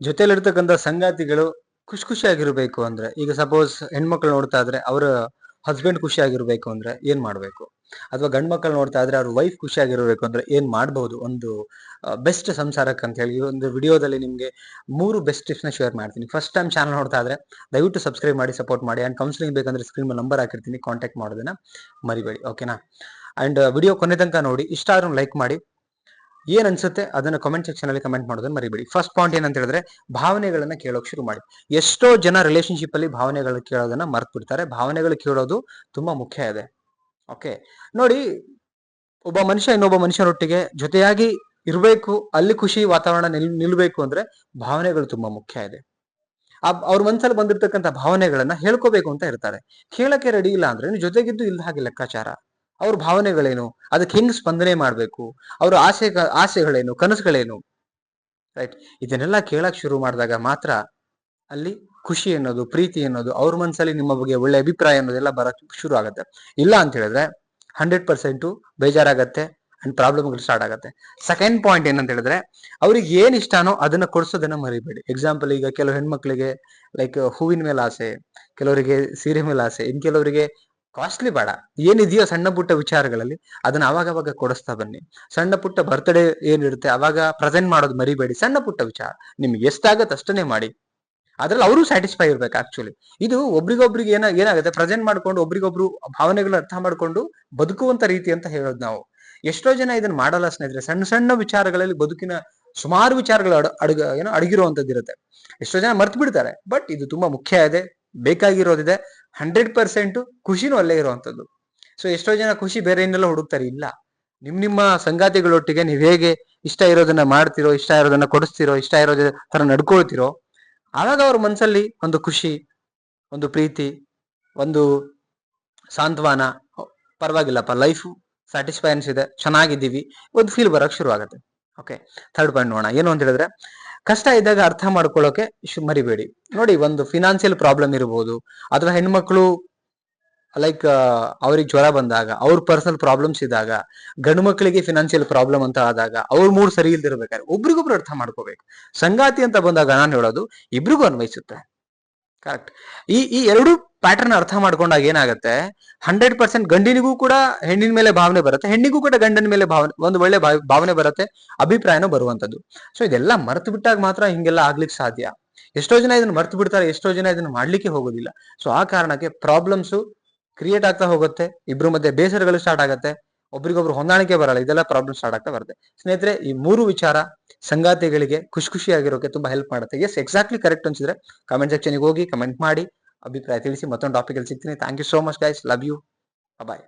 ಜೊತೆಲಿರ್ತಕ್ಕಂಥ ಸಂಗಾತಿಗಳು ಖುಷಿ ಖುಷಿಯಾಗಿರ್ಬೇಕು ಅಂದ್ರೆ, ಈಗ ಸಪೋಸ್ ಹೆಣ್ಮಕ್ಳು ನೋಡ್ತಾ ಇದ್ರೆ ಅವರ ಹಸ್ಬೆಂಡ್ ಖುಷಿಯಾಗಿರ್ಬೇಕು ಅಂದ್ರೆ ಏನ್ ಮಾಡ್ಬೇಕು? ಅಥವಾ ಗಂಡ್ ಮಕ್ಕಳು ನೋಡ್ತಾ ಇದ್ರೆ ಅವ್ರ ವೈಫ್ ಖುಷಿಯಾಗಿರ್ಬೇಕು ಅಂದ್ರೆ ಏನ್ ಮಾಡ್ಬಹುದು ಒಂದು ಬೆಸ್ಟ್ ಸಂಸಾರಕ್ಕೆ ಅಂತ ಹೇಳಿ, ಈ ಒಂದು ವಿಡಿಯೋದಲ್ಲಿ ನಿಮಗೆ ಮೂರು ಬೆಸ್ಟ್ ಟಿಪ್ಸ್ನ ಶೇರ್ ಮಾಡ್ತೀನಿ. ಫಸ್ಟ್ ಟೈಮ್ ಚಾನಲ್ ನೋಡ್ತಾ ಇದ್ರೆ ದಯವಿಟ್ಟು ಸಬ್ಸ್ಕ್ರೈಬ್ ಮಾಡಿ ಸಪೋರ್ಟ್ ಮಾಡಿ ಅಂಡ್ ಕೌನ್ಸಿಲಿಂಗ್ ಬೇಕಂದ್ರೆ ಸ್ಕ್ರೀನ್ ನಂಬರ್ ಹಾಕಿರ್ತೀನಿ ಕಾಂಟ್ಯಾಕ್ಟ್ ಮಾಡೋದನ್ನ ಮರಿಬೇಡಿ ಓಕೆನಾ ಅಂಡ್ ವಿಡಿಯೋ ಕೊನೆ ತನಕ ನೋಡಿ ಇಷ್ಟ ಆದ್ರೂ ಲೈಕ್ ಮಾಡಿ. ಏನ್ ಅನ್ಸುತ್ತೆ? ಅದನ್ನ ಕಮೆಂಟ್ ಸೆಕ್ಷನ್ ಅಲ್ಲಿ ಕಮೆಂಟ್ ಮಾಡೋದನ್ನ ಮರಿಬೇಡಿ. ಫಸ್ಟ್ ಪಾಯಿಂಟ್ ಏನಂತ ಹೇಳಿದ್ರೆ, ಭಾವನೆಗಳನ್ನ ಕೇಳೋಕ್ ಶುರು ಮಾಡಿ. ಎಷ್ಟೋ ಜನ ರಿಲೇಶನ್ಶಿಪ್ ಅಲ್ಲಿ ಭಾವನೆಗಳು ಕೇಳೋದನ್ನ ಮರ್ತ್ ಬಿಡ್ತಾರೆ ಭಾವನೆಗಳು ಕೇಳೋದು ತುಂಬಾ ಮುಖ್ಯ ಇದೆ. ಓಕೆ ನೋಡಿ, ಒಬ್ಬ ಮನುಷ್ಯ ಇನ್ನೊಬ್ಬ ಮನುಷ್ಯನೊಟ್ಟಿಗೆ ಜೊತೆಯಾಗಿ ಇರಬೇಕು, ಅಲ್ಲಿ ಖುಷಿ ವಾತಾವರಣ ನಿಲ್, ನಿಲ್ಬೇಕು ಅಂದ್ರೆ ಭಾವನೆಗಳು ತುಂಬಾ ಮುಖ್ಯ ಇದೆ. ಅವ್ರ ಮನ್ಸಲ್ಲಿ ಬಂದಿರ್ತಕ್ಕಂಥ ಭಾವನೆಗಳನ್ನ ಹೇಳ್ಕೋಬೇಕು ಅಂತ ಇರ್ತಾರೆ. ಕೇಳಕ್ಕೆ ರೆಡಿ ಇಲ್ಲ ಅಂದ್ರೆ ಜೊತೆಗಿದ್ದು ಇಲ್ದ ಹಾಗೆ ಲೆಕ್ಕಾಚಾರ. ಅವ್ರ ಭಾವನೆಗಳೇನು? ಅದಕ್ಕೆ ಹೆಂಗ್ ಸ್ಪಂದನೆ ಮಾಡ್ಬೇಕು? ಅವ್ರ ಆಸೆ ಆಸೆಗಳೇನು? ಕನಸುಗಳೇನು? ರೈಟ್ ಇದನ್ನೆಲ್ಲ ಕೇಳಕ್ ಶುರು ಮಾಡಿದಾಗ ಮಾತ್ರ ಅಲ್ಲಿ ಖುಷಿ ಅನ್ನೋದು, ಪ್ರೀತಿ ಅನ್ನೋದು, ಅವ್ರ ಮನಸ್ಸಲ್ಲಿ ನಿಮ್ಮ ಬಗ್ಗೆ ಒಳ್ಳೆ ಅಭಿಪ್ರಾಯ ಅನ್ನೋದೆಲ್ಲ ಬರಕ್ ಶುರು ಆಗುತ್ತೆ. ಇಲ್ಲ ಅಂತ ಹೇಳಿದ್ರೆ ಹಂಡ್ರೆಡ್ ಪರ್ಸೆಂಟು ಬೇಜಾರಾಗತ್ತೆ ಅಂಡ್ ಪ್ರಾಬ್ಲಮ್ಗಳು ಸ್ಟಾರ್ಟ್ ಆಗುತ್ತೆ. ಸೆಕೆಂಡ್ ಪಾಯಿಂಟ್ ಏನಂತ ಹೇಳಿದ್ರೆ, ಅವ್ರಿಗೆ ಏನ್ ಇಷ್ಟನೋ ಅದನ್ನ ಕೊಡ್ಸೋದನ್ನ ಮರಿಬೇಡಿ. ಎಕ್ಸಾಂಪಲ್ ಈಗ ಕೆಲವು ಹೆಣ್ಮಕ್ಳಿಗೆ ಲೈಕ್ ಹೂವಿನ ಮೇಲೆ ಆಸೆ, ಕೆಲವರಿಗೆ ಸೀರೆ ಮೇಲೆ ಆಸೆ, ಇನ್ ಕೆಲವರಿಗೆ ಕಾಸ್ಟ್ಲಿ ಬೇಡ. ಏನಿದೆಯೋ ಸಣ್ಣ ಪುಟ್ಟ ವಿಚಾರಗಳಲ್ಲಿ ಅದನ್ನ ಅವಾಗ ಅವಾಗ ಕೊಡಿಸ್ತಾ ಬನ್ನಿ. ಸಣ್ಣ ಪುಟ್ಟ ಬರ್ತ್ಡೇ ಏನಿರುತ್ತೆ ಅವಾಗ ಪ್ರೆಸೆಂಟ್ ಮಾಡೋದು ಮರಿಬೇಡಿ. ಸಣ್ಣ ಪುಟ್ಟ ವಿಚಾರ. ನಿಮ್ಗೆ ಎಷ್ಟಾಗತ್ತೆ ಅಷ್ಟನ್ನೇ ಮಾಡಿ. ಅದ್ರಲ್ಲಿ ಅವರು ಸ್ಯಾಟಿಸ್ಫೈ ಇರ್ಬೇಕು ಆಕ್ಚುಲಿ ಇದು ಒಬ್ರಿಗೊಬ್ರಿಗೆ ಏನ, ಏನಾಗುತ್ತೆ? ಪ್ರೆಸೆಂಟ್ ಮಾಡ್ಕೊಂಡು ಒಬ್ರಿಗೊಬ್ರು ಭಾವನೆಗಳನ್ನ ಅರ್ಥ ಮಾಡ್ಕೊಂಡು ಬದುಕುವಂತ ರೀತಿ ಅಂತ ಹೇಳೋದು ನಾವು. ಎಷ್ಟೋ ಜನ ಇದನ್ನ ಮಾಡಲ್ಲ ಸ್ನೇಹಿತರೆ. ಸಣ್ಣ ಸಣ್ಣ ವಿಚಾರಗಳಲ್ಲಿ ಬದುಕಿನ ಸುಮಾರು ವಿಚಾರಗಳು ಅಡ, ಅಡಗ, ಏನೋ ಅಡಗಿರುವಂತದ್ದು ಇರುತ್ತೆ ಎಷ್ಟೋ ಜನ ಮರ್ತು ಬಿಡ್ತಾರೆ ಬಟ್ ಇದು ತುಂಬಾ ಮುಖ್ಯ ಇದೆ. ಬೇಕಾಗಿರೋದಿದೆ. ಹಂಡ್ರೆಡ್ ಪರ್ಸೆಂಟ್ ಖುಷಿನೂ ಅಲ್ಲೇ ಇರುವಂತದ್ದು ಸೊ ಎಷ್ಟೋ ಜನ ಖುಷಿ ಬೇರೆ ಏನೆಲ್ಲ ಹುಡುಕ್ತಾರೆ. ಇಲ್ಲ. ನಿಮ್, ನಿಮ್ಮ ಸಂಗಾತಿಗಳೊಟ್ಟಿಗೆ ನೀವ್ ಹೇಗೆ ಇಷ್ಟ ಇರೋದನ್ನ ಮಾಡ್ತಿರೋ, ಇಷ್ಟ ಇರೋದನ್ನ ಕೊಡಿಸ್ತಿರೋ, ಇಷ್ಟ ಇರೋದ ತರ ನಡ್ಕೊಳ್ತಿರೋ, ಆವಾಗ ಅವ್ರ ಮನ್ಸಲ್ಲಿ ಒಂದು ಖುಷಿ, ಒಂದು ಪ್ರೀತಿ, ಒಂದು ಸಾಂತ್ವನ. ಪರವಾಗಿಲ್ಲಪ್ಪ ಲೈಫ್ ಸ್ಯಾಟಿಸ್ಫೈನ್ಸ್ ಇದೆ. ಚೆನ್ನಾಗಿದ್ದೀವಿ. ಒಂದು ಫೀಲ್ ಬರಕ್ ಶುರು ಆಗುತ್ತೆ ಓಕೆ ಥರ್ಡ್ ಪಾಯಿಂಟ್ ನೋಡೋಣ. ಏನು ಅಂತ ಹೇಳಿದ್ರೆ ಕಷ್ಟ ಇದ್ದಾಗ ಅರ್ಥ ಮಾಡ್ಕೊಳ್ಳೋಕೆ ಮರಿಬೇಡಿ. ನೋಡಿ, ಒಂದು ಫಿನಾನ್ಷಿಯಲ್ ಪ್ರಾಬ್ಲಮ್ ಇರ್ಬೋದು, ಅಥವಾ ಹೆಣ್ಮಕ್ಳು ಲೈಕ್ ಅವ್ರಿಗೆ ಜ್ವರ ಬಂದಾಗ, ಅವ್ರ ಪರ್ಸನಲ್ ಪ್ರಾಬ್ಲಮ್ಸ್ ಇದ್ದಾಗ, ಗಂಡು ಮಕ್ಕಳಿಗೆ ಫಿನಾನ್ಷಿಯಲ್ ಪ್ರಾಬ್ಲಮ್ ಅಂತ ಆದಾಗ, ಅವ್ರ ಮೂಡ್ ಸರಿ ಇಲ್ದಿರ್ಬೇಕಾದ್ರೆ ಒಬ್ರಿಗೊಬ್ರು ಅರ್ಥ ಮಾಡ್ಕೋಬೇಕು. ಸಂಗಾತಿ ಅಂತ ಬಂದಾಗ ನಾನು ಹೇಳೋದು, ಇಬ್ರಿಗೂ ಅನ್ವಯಿಸುತ್ತೆ. ಕರೆಕ್ಟ್ ಈ ಈ ಎರಡು ಪ್ಯಾಟರ್ನ್ ಅರ್ಥ ಮಾಡ್ಕೊಂಡಾಗ ಏನಾಗುತ್ತೆ? ಹಂಡ್ರೆಡ್ ಪರ್ಸೆಂಟ್ ಗಂಡಿನಿಗೂ ಕೂಡ ಹೆಣ್ಣಿನ ಮೇಲೆ ಭಾವನೆ ಬರುತ್ತೆ, ಹೆಣ್ಣಿಗೂ ಕೂಡ ಗಂಡನ ಮೇಲೆ ಭಾವನೆ, ಒಂದು ಒಳ್ಳೆ ಭಾವ- ಭಾವನೆ ಬರುತ್ತೆ, ಅಭಿಪ್ರಾಯನೂ ಬರುವಂತದ್ದು ಸೊ ಇದೆಲ್ಲ ಮರ್ತು ಬಿಟ್ಟಾಗ ಮಾತ್ರ ಹಿಂಗೆಲ್ಲ ಆಗ್ಲಿಕ್ಕೆ ಸಾಧ್ಯ. ಎಷ್ಟೋ ಜನ ಇದನ್ನ ಮರ್ತು ಬಿಡ್ತಾರೆ, ಎಷ್ಟೋ ಜನ ಇದನ್ನ ಮಾಡ್ಲಿಕ್ಕೆ ಹೋಗೋದಿಲ್ಲ. ಸೊ ಆ ಕಾರಣಕ್ಕೆ ಪ್ರಾಬ್ಲಮ್ಸ್ ಕ್ರಿಯೇಟ್ ಆಗ್ತಾ ಹೋಗುತ್ತೆ, ಇಬ್ರು ಮಧ್ಯೆ ಬೇಸರಗಳು ಸ್ಟಾರ್ಟ್ ಆಗುತ್ತೆ. ಒಬ್ರಿಗೊಬ್ರು ಹೊಂದಾಣಿಕೆ ಬರಲ್ಲ, ಇದೆಲ್ಲ ಪ್ರಾಬ್ಲಮ್ ಸ್ಟಾರ್ಟ್ ಆಗ್ತಾ ಬರುತ್ತೆ. ಸ್ನೇಹಿತರೆ, ಈ ಮೂರು ವಿಚಾರ ಸಂಗಾತಿಗಳಿಗೆ ಖುಷಿ ಖುಷಿಯಾಗಿರೋಕೆ ತುಂಬಾ ಹೆಲ್ಪ್ ಮಾಡುತ್ತೆ. ಎಸ್ ಎಕ್ಸಾಕ್ಟ್ಲಿ ಕರೆಕ್ಟ್ ಅನ್ಸಿದ್ರೆ ಕಮೆಂಟ್ ಸೆಕ್ಷನ್ಗೆ ಹೋಗಿ ಕಮೆಂಟ್ ಮಾಡಿ, ಅಭಿಪ್ರಾಯ ತಿಳಿಸಿ ಮತ್ತೊಂದು ಟಾಪಿಕ್ ಅಲ್ಲಿ ಸಿಗ್ತೀನಿ. Thank you so much guys love you bye